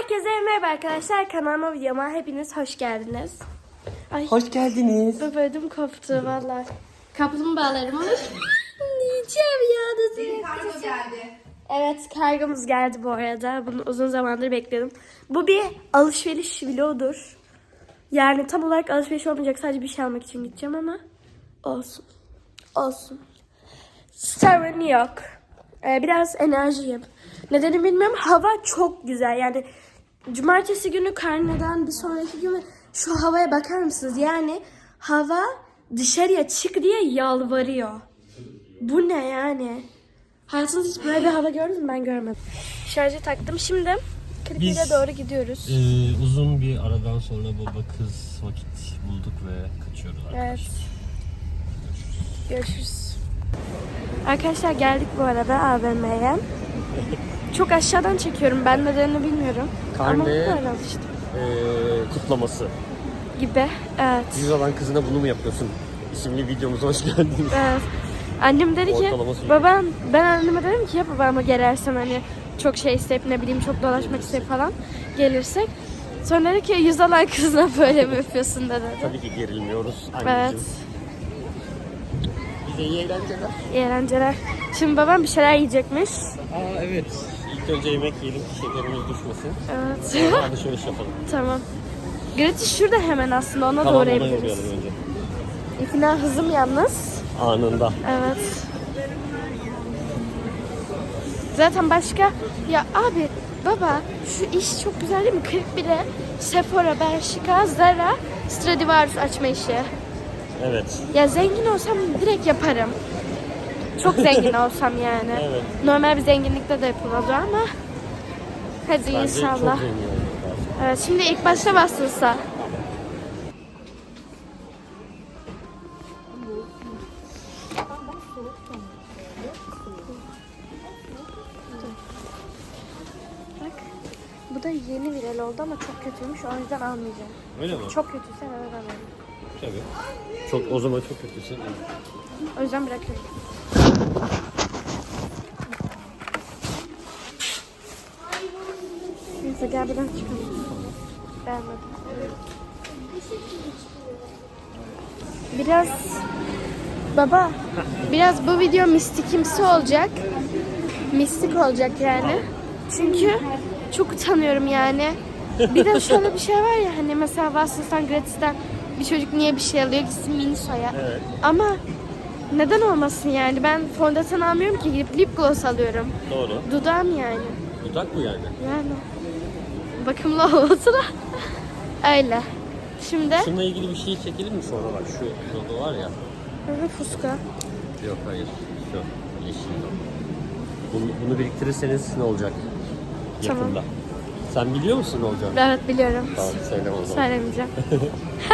Herkese merhaba arkadaşlar. Kanalıma videoma hepiniz hoş geldiniz. Ay Hoş geldiniz. öpürdüm koptu valla. Kaplumbağalarımı Diyeceğim ya nasıl Kargo geldi. Evet kargomuz geldi bu arada. Bunu uzun zamandır bekliyordum. Bu bir alışveriş vlogudur. Yani tam olarak alışveriş olmayacak. Sadece bir şey almak için gideceğim ama olsun. Olsun. Sorun yok. Ee, biraz enerjiyim. Nedeni bilmiyorum. Hava çok güzel. Yani cumartesi günü karneden bir sonraki gün şu havaya bakar mısınız? Yani hava dışarıya çık diye yalvarıyor. Bu ne yani? Hayatınızda hiç böyle bir hava gördünüz mü? Ben görmedim. Şarjı taktım. Şimdi Biz- doğru gidiyoruz. Ee, uzun bir aradan sonra baba kız vakit bulduk ve kaçıyoruz Evet. arkadaşlar. Görüşürüz. Arkadaşlar geldik bu arada AVM'ye. Çok aşağıdan çekiyorum. Ben nedenini bilmiyorum. Ama Karne- böyle alıştım. Ee, kutlaması. Gibi. Evet. Yüz olan kızına bunu mu yapıyorsun? İsimli videomuza hoş geldiniz. Evet. Annem dedi ki Ortalaması iyi. babam ben anneme dedim ki ya babama gelersen hani çok şey isteyip ne bileyim çok dolaşmak isteyip falan gelirsek. Sonra dedi ki yüz alan kızına böyle mi yapıyorsun dedi. Tabii ki gerilmiyoruz anneciğim. Evet. Bize iyi eğlenceler. İyi eğlenceler. Şimdi babam bir şeyler yiyecekmiş. Aa evet. İlk önce yemek yiyelim ki şekerimiz düşmesin. Evet. Sonra alışveriş yapalım. tamam. Gratis şurada hemen aslında ona Tamam doğru ona edebiliriz. yollayalım önce. İkna hızım yalnız. Anında. Evet. Zaten başka ya abi baba şu iş çok güzel değil mi? 41'e Sephora, Bershka, Zara, Stradivarius açma işi. Evet. Ya zengin olsam direkt yaparım. Çok zengin olsam yani. Evet. Normal bir zenginlikte de o ama hadi Bence inşallah. Evet şimdi ilk başta bastırsa. Bak bu da yeni viral oldu ama çok kötüymüş o yüzden almayacağım. Öyle mi? Çok kötüyse evet alayım. Tabii. Çok, o zaman çok kötüsün. O yüzden bırakıyorum. Neyse gel buradan çıkalım. Beğenmedim. Biraz baba biraz bu video mistikimsi olacak. Mistik olacak yani. Çünkü çok utanıyorum yani. Bir de şöyle bir şey var ya hani mesela Watsons'tan gratis'ten bir çocuk niye bir şey alıyor gitsin Miniso'ya. Evet. Ama neden olmasın yani? Ben fondöten almıyorum ki gidip lip gloss alıyorum. Doğru. Dudağım yani. Dudak mı yani? Yani. Bakımlı olması da. Öyle. Şimdi Şununla ilgili bir şey çekelim mi sonra bak şu logo var ya. Hı, fuska. Yok hayır. Şu yeşil logo. Bunu, bunu biriktirirseniz ne olacak? Tamam. Yakında. Sen biliyor musun ne olacağını? Evet biliyorum. Tamam söyleme o zaman. Söylemeyeceğim.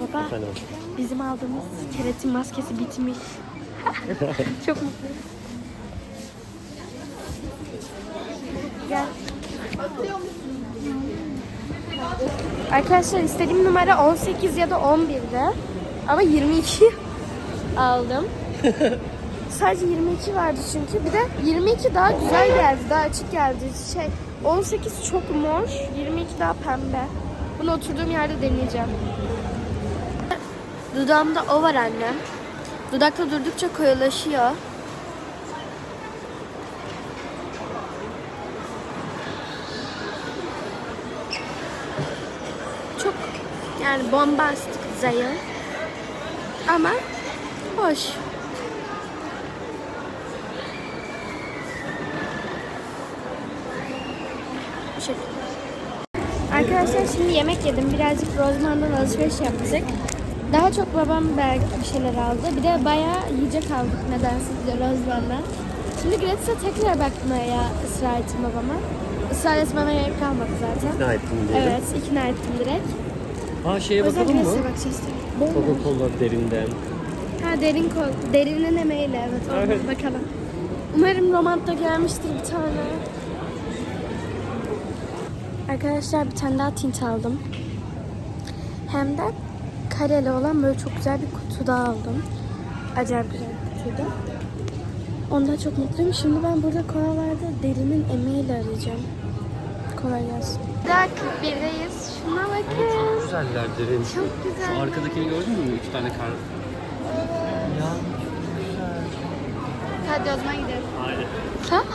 Baba Efendim. bizim aldığımız keratin maskesi bitmiş. Çok mutluyum. Gel. Arkadaşlar istediğim numara 18 ya da 11'di. Ama 22 aldım. Sadece 22 vardı çünkü. Bir de 22 daha güzel geldi. Daha açık geldi. Şey 18 çok mor. 22 daha pembe. Bunu oturduğum yerde deneyeceğim. Dudağımda o var annem. Dudakta durdukça koyulaşıyor. Çok yani bombastik zayıf. Ama hoş. Bu. Arkadaşlar şimdi yemek yedim. Birazcık Rozman'dan alışveriş yaptık. Daha çok babam belki bir şeyler aldı. Bir de bayağı yiyecek aldık nedense Rozman'dan. Şimdi Gratis'e tekrar bakmaya ısrar ettim babama. Israr etmeme gerek kalmadı zaten. İkna ettin diyelim. Evet, ikna ettim direkt. Ha şeye bakalım mı? Gratis'e bakacağız. Bomboş. Coca-Cola derinden. Ha derin kol. Derinin emeğiyle evet. Ona Evet. bakalım. Umarım Romant'ta gelmiştir bir tane. Arkadaşlar bir tane daha tint aldım. Hem de kareli olan böyle çok güzel bir kutu daha aldım. Acayip güzel bir kutuydu. Ondan çok mutluyum. Şimdi ben burada koralarda derinin emeğiyle arayacağım. Kolay gelsin. Daha 41'deyiz. Şuna bakın. güzeller derin. Çok güzel. Şu arkadakini gördün mü? Üç tane kar. Ya Hadi o zaman gidelim. Hadi.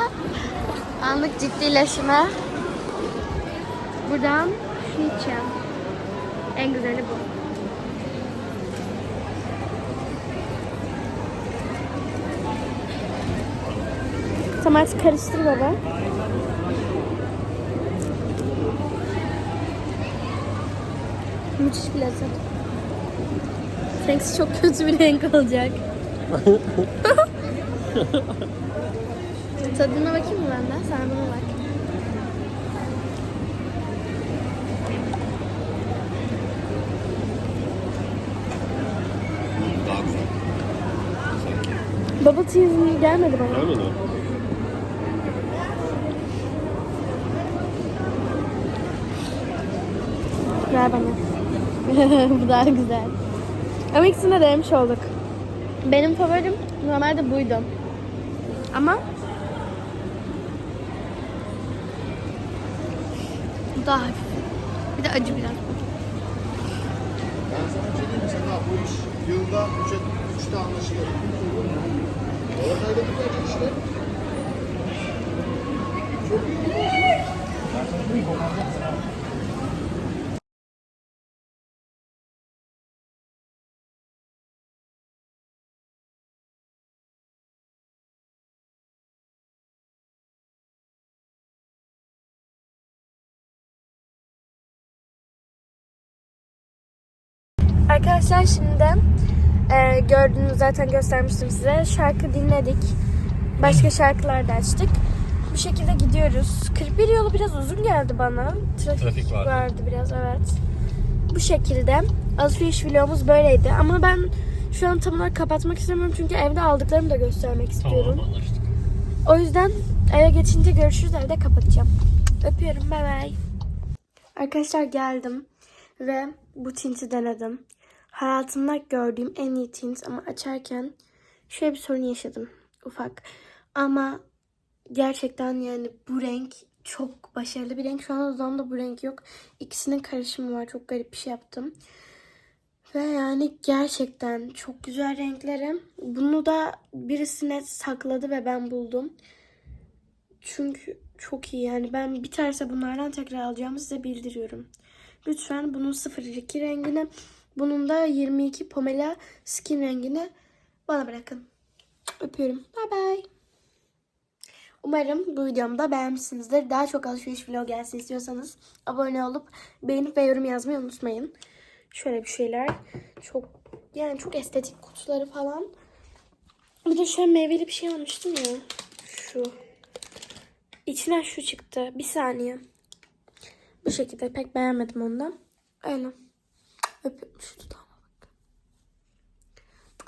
Anlık ciddileşme. Buradan şunu içeceğim. En güzeli bu. Tamam artık karıştır baba. Müthiş bir lezzet. Renksi çok kötü bir renk olacak. Tadına bakayım mı ben de? Sen bana bak. Bubble tea gelmedi bana. Görmedin Ver bana. Bu daha güzel. Ama ikisini de denemiş olduk. Benim favorim normalde buydu. Ama bu daha hafif. Bir de acı biraz. Ben sana bir şey mi? Daha bu iş yılda 3'e 3'te anlaşılır. Orada bir gelecek işte. Çok iyi. Ben sana Arkadaşlar şimdi e, gördüğünüz zaten göstermiştim size. Şarkı dinledik. Başka şarkılar da açtık. Bu şekilde gidiyoruz. 41 yolu biraz uzun geldi bana. Trafik, Trafik vardı. vardı biraz evet. Bu şekilde alışveriş vlogumuz böyleydi. Ama ben şu an tam olarak kapatmak istemiyorum çünkü evde aldıklarımı da göstermek istiyorum. Tamam anlaştık. O yüzden eve geçince görüşürüz evde kapatacağım. Öpüyorum bay bay. Arkadaşlar geldim ve bu tinti denedim. Hayatımda gördüğüm en iyi tint ama açarken şöyle bir sorun yaşadım ufak. Ama gerçekten yani bu renk çok başarılı bir renk. Şu an odamda bu renk yok. İkisinin karışımı var. Çok garip bir şey yaptım. Ve yani gerçekten çok güzel renkleri. Bunu da birisine sakladı ve ben buldum. Çünkü çok iyi yani ben biterse bunlardan tekrar alacağımı size bildiriyorum. Lütfen bunun 02 rengini, bunun da 22 Pomela Skin rengini bana bırakın. Öpüyorum. Bye bye. Umarım bu videomu da beğenmişsinizdir. Daha çok alışveriş vlog gelsin istiyorsanız abone olup beğenip ve yorum yazmayı unutmayın. Şöyle bir şeyler. Çok yani çok estetik kutuları falan. Bir de şöyle meyveli bir şey almıştım ya. Şu. İçinden şu çıktı. Bir saniye. Bu şekilde pek beğenmedim ondan. Öyle. Öpüyorum. Şu dudağıma bak.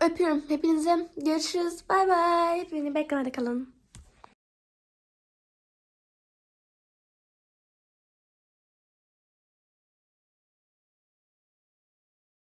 Öpüyorum. Hepinize görüşürüz. Bay bay. Beni beklemede kalın.